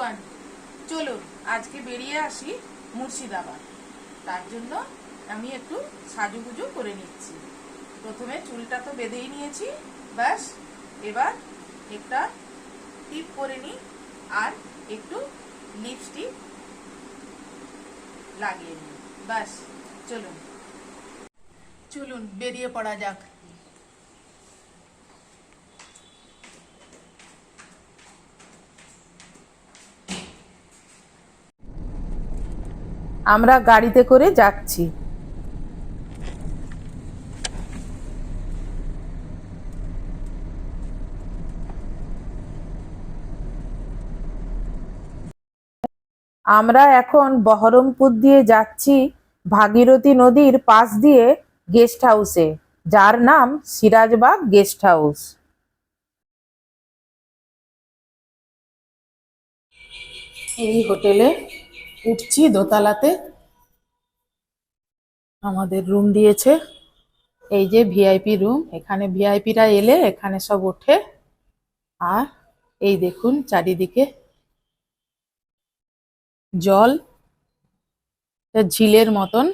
বন্ধুগণ চলো আজকে বেরিয়ে আসি মুর্শিদাবাদ। তার জন্য আমি একটু সাজুগুজু করে নিচ্ছি। প্রথমে চুলটা তো বেঁধেই নিয়েছি, ব্যাস। এবার একটা টিপ করে নিই আর একটু লিপস্টিক লাগিয়ে নিই। ব্যাস, চলুন। চলুন, বেরিয়ে পড়া যাক। আমরা গাড়িতে করে যাচ্ছি। আমরা এখন বহরমপুর দিয়ে যাচ্ছি ভাগীরথী নদীর পাশ দিয়ে গেস্ট হাউসে, যার নাম সিরাজবাগ গেস্ট হাউস। এই হোটেলে উঠছি, দোতলাতে। আমাদের রুম দিয়েছে। এই যে ভিআইপি রুম এখানে ভিআইপিরা এলে এখানে সব ওঠে। আর এই দেখুন চারিদিকে জল ঝিলের মতন।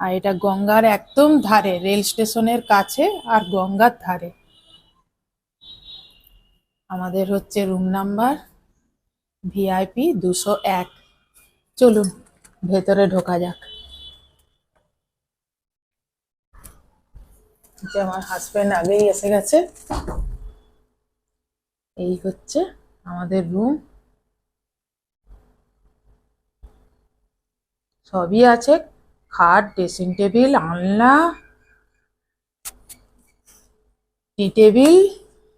আর এটা গঙ্গার একদম ধারে, রেল স্টেশনের কাছে আর গঙ্গার ধারে। আমাদের হচ্ছে রুম নাম্বার ভিআইপি দুশো এক। চলুন, ভেতরে ঢোকা যাক। যে আমার হাজব্যান্ড আগেই এসে গেছে। এই হচ্ছে আমাদের রুম সবই আছে। খাট ড্রেসিং টেবিল আলনা tea table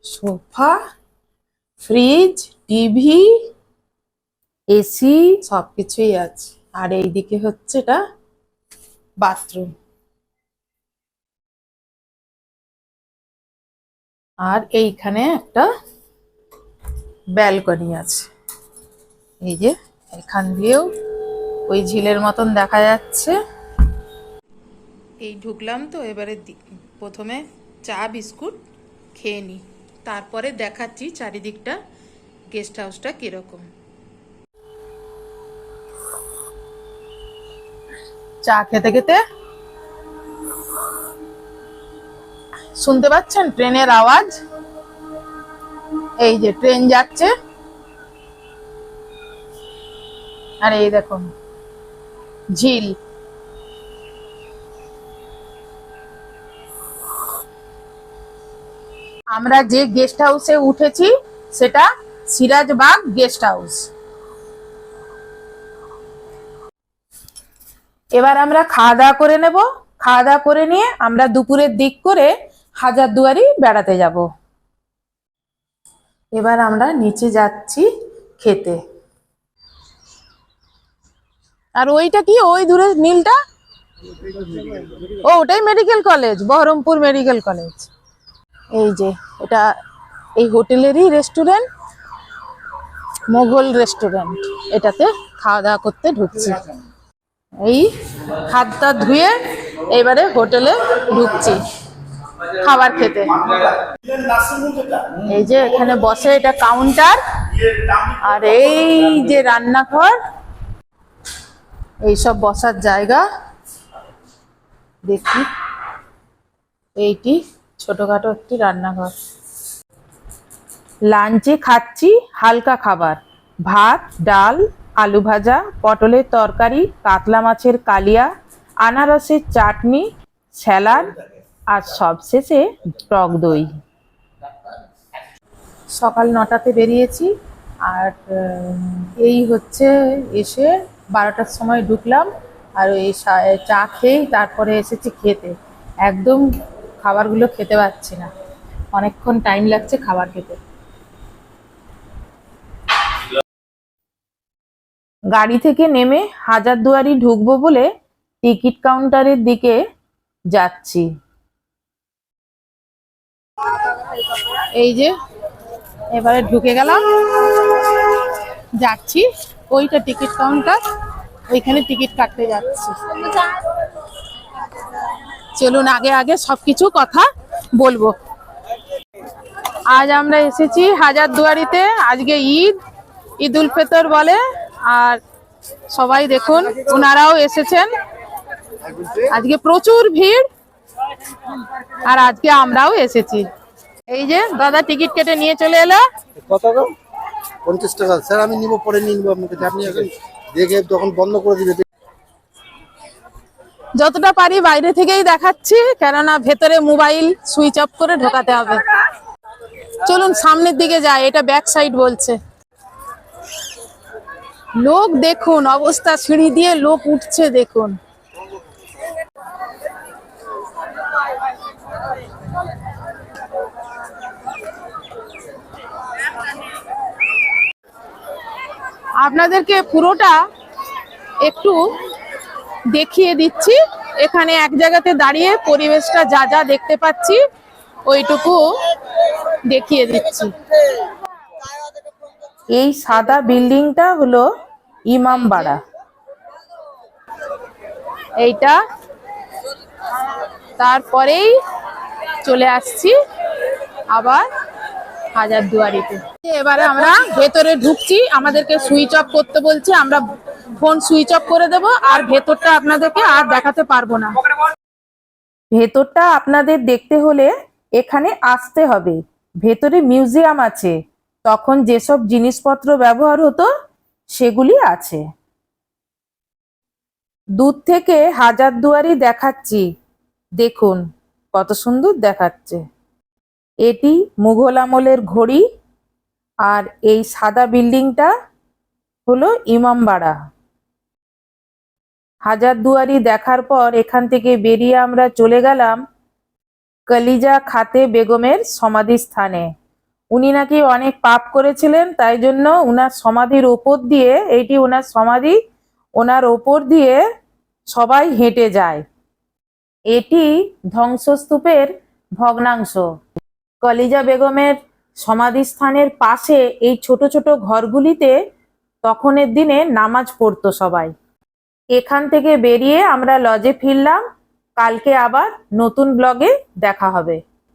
sofa fridge TV AC সব কিছুই আছে। আর এইদিকে হচ্ছে এটা বাথরুম আর এইখানে একটা ব্যালকনি আছে। এই যে এখান দিয়েও ওই ঝিলের মতন দেখা যাচ্ছে। এই ঢুকলাম তো এবারে প্রথমে চা বিস্কুট খেয়ে নিই তারপরে দেখাচ্ছি চারিদিকটা গেস্ট হাউসটা কীরকম। চা খেতে খেতে? শুনতে পাচ্ছেন ট্রেনের আওয়াজ? এই যে ট্রেন যাচ্ছে। আর এই দেখুন, ঝিল। আমরা যে গেস্ট হাউসে উঠেছি, সেটা সিরাজবাগ গেস্ট হাউস এবার আমরা খাওয়া দাওয়া করে নেব। খাওয়া দাওয়া করে নিয়ে আমরা দুপুরের দিক করে হাজারদুয়ারি বেড়াতে যাব। এবার আমরা নিচে যাচ্ছি খেতে। আর ওইটা কি? ওই দূরে নীলটা? ও, ওটাই medical college Baharampur medical college এই যে, এটা এই হোটেলেরই রেস্টুরেন্ট মোগল রেস্টুরেন্ট এটাতে খাওয়া দাওয়া করতে ঢুকছি। এই হাতটা ধুয়ে এবারে হোটেলে ঢুকছি, খাবার খেতে। এই যে এখানে বসে এটা কাউন্টার আর এই যে রান্নাঘর, এইসব বসার জায়গা, দেখি, এইটি। ছোটখাটো একটি রান্নাঘর। লাঞ্চে খাচ্ছি হালকা খাবার। ভাত ডাল আলু ভাজা পটলের তরকারি কাতলা মাছের কালিয়া আনারসের চাটনি স্যালাড আর সবশেষে টক দই। সকাল নটাতে বেরিয়েছি আর এই হচ্ছে এসে বারোটার সময় ঢুকলাম আর এই সা- চা খেয়েই তারপরে এসেছি খেতে। একদম খাবারগুলো খেতে পারছি না। অনেকক্ষণ টাইম লাগছে খাবার খেতে। গাড়ি থেকে নেমে হাজারদুয়ারি ঢুকবো বলে টিকিট কাউন্টারের দিকে যাচ্ছি। এই যে, এবারে ঢুকে গেলাম। যাচ্ছি, ওইটা টিকিট কাউন্টার, ওইখানে টিকিট কাটতে যাচ্ছি। চলুন আগে আগে সবকিছু কথা বলব। আজ আমরা এসেছি হাজারদুয়ারিতে, আজকে ঈদ ঈদ উল ফিতর বলে, আর সবাই দেখুন ওনারাও এসেছেন। আজকে প্রচুর ভিড়, আর আজকে আমরাও এসেছি। এই যে, দাদা টিকিট কেটে নিয়ে চলে এলো। কত পঞ্চাশ টাকা। স্যার, আমি নিব, পরে নিয়ে নিবো কাছে আপনি দেখে তখন বন্ধ করে দিবে। যতটা পারি বাইরে থেকেই দেখাচ্ছি, কেননা ভেতরে মোবাইল সুইচ অফ করে ঢোকাতে হবে। চলুন সামনের দিকে যাই, এটা ব্যাক সাইড বলছে। লোক দেখুন, অবস্থা সিঁড়ি দিয়ে লোক উঠছে, দেখুন। আপনাদেরকে পুরোটা একটু দেখিয়ে দিচ্ছি। এখানে এক জায়গাতে দাঁড়িয়ে পরিবেশটা যা যা দেখতে পাচ্ছি, ওইটুকু দেখিয়ে দিচ্ছি। এই সাদা বিল্ডিংটা হলো ইমামবাড়া। এইটা তারপরেই চলে আসছি আবার হাজারদুয়ারিতে। এবারে আমরা ভেতরে ঢুকছি, আমাদেরকে সুইচ অফ করতে বলছে, আমরা ফোন সুইচ অফ করে দেব আর ভেতরটা আপনাদেরকে আর দেখাতে পারব না। ভেতরটা আপনাদের দেখতে হলে এখানে আসতে হবে। ভেতরে মিউজিয়াম আছে। তখন যেসব জিনিসপত্র ব্যবহার হতো, সেগুলি আছে। দূর থেকে হাজারদুয়ারি দেখাচ্ছি। দেখুন, কত সুন্দর দেখাচ্ছে। এটি মুঘল আমলের ঘড়ি। আর এই সাদা বিল্ডিংটা হলো ইমামবাড়া। হাজারদুয়ারি দেখার পর এখান থেকে বেরিয়ে আমরা চলে গেলাম কলিজা খাতে বেগমের সমাধি স্থানে উনি নাকি অনেক পাপ করেছিলেন, তাই জন্য উনার সমাধির ওপর দিয়ে, এইটি ওনার সমাধি ওনার ওপর দিয়ে সবাই হেঁটে যায়। এটি ধ্বংসস্তূপের ভগ্নাংশ। কলিজা বেগমের সমাধিস্থানের পাশে এই ছোট ছোট ঘরগুলিতে তখনের দিনে নামাজ পড়তো সবাই। এখান থেকে বেরিয়ে আমরা লজে ফিরলাম। কালকে আবার নতুন ব্লগে দেখা হবে।